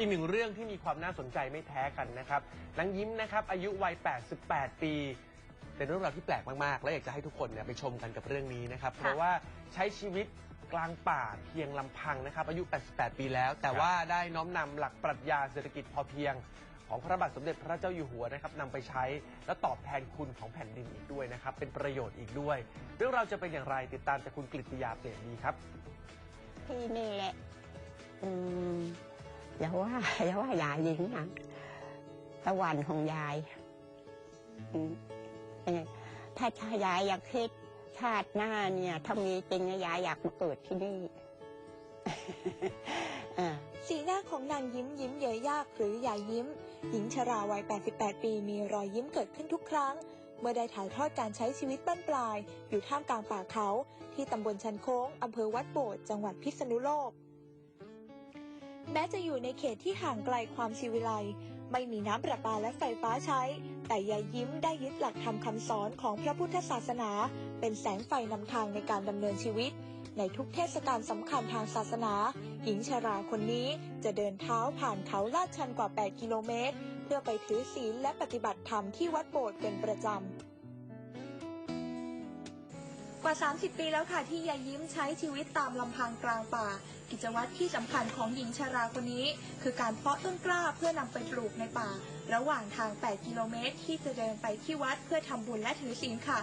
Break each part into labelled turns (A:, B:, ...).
A: อีกหนึ่งเรื่องที่มีความน่าสนใจไม่แพ้กันนะครับนางยิ้มนะครับ อายุวัย 88 ปี เป็นเรื่องราวที่แปลกมาก ๆ และอยากจะให้ทุกคนเนี่ยไปชมกันกับเรื่องนี้นะครับ เพราะว่าใช้ชีวิตกลางป่าเพียงลำพังนะครับ อายุ 88 ปีแล้ว แต่ว่าได้น้อมนำหลักปรัชญาเศรษฐกิจพอเพียง ของพระบาทสมเด็จพระเจ้าอยู่หัวนะครับนำไปใช้และตอบแทนคุณของแผ่นดินอีกด้วยนะครับ เป็นประโยชน์อีกด้วย เรื่องราวจะเป็นอย่างไรติดตามจากคุณกฤษยาเปลี่ยนดีครับ
B: ที่นี่แหละ อืม อย่าว่าอย่าว่ายายหญิงนะตะวันของยายถ้าชายายอยากคิดชาติหน้าเนี่ยถ้ามีจริงนะยายอยากมาเกิดที่นี่
C: สีหน้าของนางยิ้มยิ้มเยยยากหรือยายยิ้ม หญิงชราวัย 88 ปีมีรอยยิ้มเกิดขึ้นทุกครั้ง เมื่อได้ถ่ายทอดการใช้ชีวิตบ้านปลาย อยู่ท่ามกลางป่าเขา ที่ตำบลชันโค้งอำเภอวัดโบดจังหวัดพิษณุโลก แม้จะอยู่ในเขตที่ห่างไกลความชีวิไลไม่มีน้ำประปาและไฟฟ้าใช้ แต่ยายยิ้มได้ยึดหลักธรรมคำสอนของพระพุทธศาสนา เป็นแสงไฟนำทางในการดำเนินชีวิต ในทุกเทศกาลสำคัญทางศาสนา หญิงชราคนนี้จะเดินเท้าผ่านเขาลาดชันกว่า 8 กิโลเมตร เพื่อไปถือศีลและปฏิบัติธรรมที่วัดโบสถ์เป็นประจำ กว่า 30 ปีแล้วค่ะที่ยายยิ้มใช้ชีวิตตามลำพังกลางป่า กิจวัตรที่สำคัญของหญิงชราคนนี้ คือการเพาะต้นกล้าเพื่อนำไปปลูกในป่า ระหว่างทาง 8 กิโลเมตร ที่จะเดินไปที่วัดเพื่อทำบุญและถือศีลค่ะ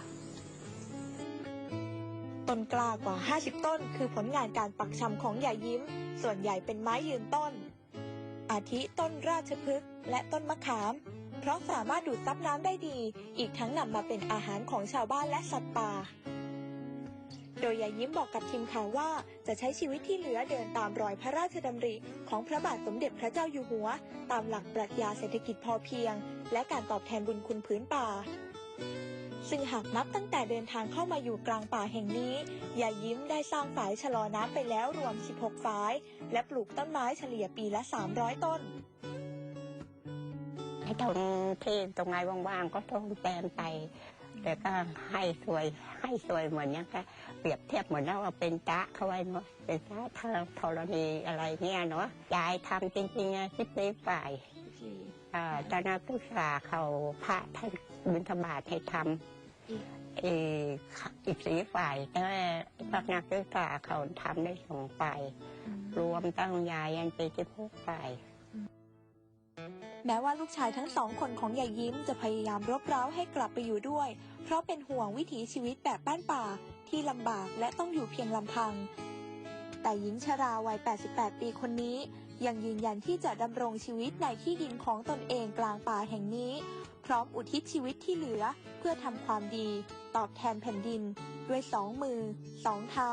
C: ต้นกล้ากว่า 50 ต้น คือผลงานการปักชำของยายยิ้ม ส่วนใหญ่เป็นไม้ยืนต้น อาทิต้นราชพฤกษ์และต้นมะขามเพราะสามารถดูดซับน้ำได้ดี อีกทั้งนำมาเป็นอาหารของชาวบ้านและสัตว์ป่า โดยยายยิ้มบอกกับทีมข่าวว่าจะใช้ชีวิตที่เหลือเดินตามรอยพระราชดำริ ของพระบาทสมเด็จพระเจ้าอยู่หัว ตามหลักปรัชญาเศรษฐกิจพอเพียง และการตอบแทนบุญคุณพื้นป่า ซึ่งหากนับตั้งแต่เดินทางเข้ามาอยู่กลางป่าแห่งนี้ยายยิ้มได้สร้างฝายชะลอน้ำไปแล้วรวม 16 ฝาย และปลูกต้นไม้เฉลี่ยปีละ 300 ต้น
B: ไอ้ตรงที่ตรงไหนว่างๆก็ต้องแปลนไป แต่ก็ให้สวยให้สวยเหมือนเนี้ยก็เปรียบเทียบเหมือนแล้วว่าเป็นจ๊ะเขาไว้เนาะเป็นจ๊ะทางธรณีอะไรเนี่ยเนาะยายทำจริงๆไงที่ปีฝ่ายอ่าตอนนักศึกษาเขาพระท่านบิณฑบาตให้ทำเอออีกสีฝ่ายแต่ว่านักศึกษาเขาทำได้สองฝ่ายรวมตั้งยายยันเป็นสิบหกฝ่าย
C: แม้ว่าลูกชายทั้งสองคนของยายยิ้มจะพยายามรบเร้าให้กลับไปอยู่ด้วย เพราะเป็นห่วงวิถีชีวิตแบบบ้านป่าที่ลำบากและต้องอยู่เพียงลำพัง แต่หญิงชราวัย 88 ปีคนนี้ ยังยืนยันที่จะดำรงชีวิตในที่ดินของตนเองกลางป่าแห่งนี้ พร้อมอุทิศชีวิตที่เหลือเพื่อทำความดี ตอบแทนแผ่นดิน ด้วยสองมือสองเท้า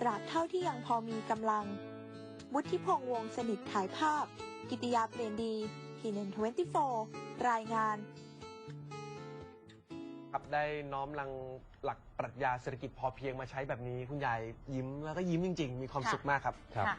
C: ตราบเท่าที่ยังพอมีกำลังวุฒิพงษ์วงศ์สนิทถ่ายภาพ กิติยาเปลี่ยนดี ทีเนน24 รายงาน
A: ครับได้น้อมลังหลักปรัชญาเศรษฐกิจพอเพียงมาใช้แบบนี้คุณยายยิ้มแล้วก็ยิ้มจริง ๆ มีความ
D: ค่ะ
A: สุขมากครับ
D: ค่ะ